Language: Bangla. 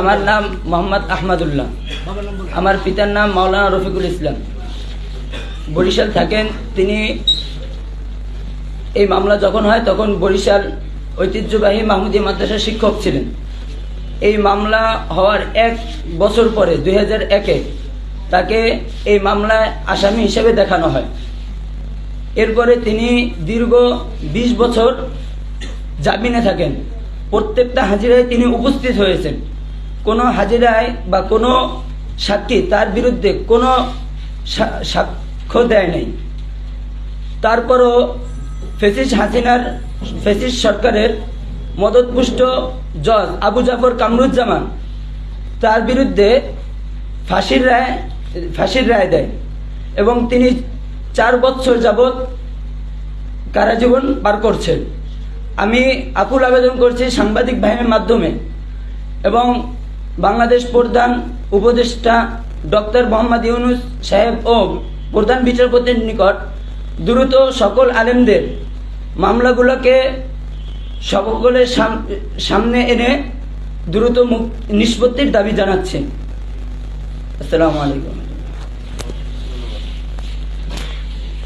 আমার নাম মোহাম্মদ আহমদুল্লাহ। আমার পিতার নাম মাওলানা রফিকুল ইসলাম। বরিশাল থাকেন, তিনি এই মামলা যখন হয় তখন বরিশাল ঐতিহ্যবাহী মাহমুদী মাদ্রাসার শিক্ষক ছিলেন। এই মামলা হওয়ার এক বছর পরে, দুই হাজার একে, তাকে এই মামলায় আসামি হিসেবে দেখানো হয়। এরপরে তিনি দীর্ঘ ২০ বছর জামিনে থাকেন। প্রত্যেকটা হাজিরায় তিনি উপস্থিত হয়েছেন। কোনো হাজিরায় বা কোনো সাক্ষী তার বিরুদ্ধে কোনো সাক্ষ্য দেয় নাই। তারপরও ফেসিস হাসিনার, ফেসিস সরকারের মদতপুষ্ট জজ আবু জাফর কামরুজ্জামান তার বিরুদ্ধে ফাঁসির রায় ফাঁসির রায় দেয় এবং তিনি চার বছর যাবৎ কারাজীবন পার করছেন। আমি আকুল আবেদন করছি সাংবাদিক বাহিনীর মাধ্যমে এবং বাংলাদেশ প্রধান উপদেষ্টা ডক্টর মোহাম্মদ ইউনুস সাহেব ও প্রধান বিচারপতির নিকট দ্রুত সকল আলেমদের মামলাগুলোকে সকলের সাম- সামনে এনে দ্রুত নিষ্পত্তির দাবি জানাচ্ছে। আসসালামু আলাইকুম।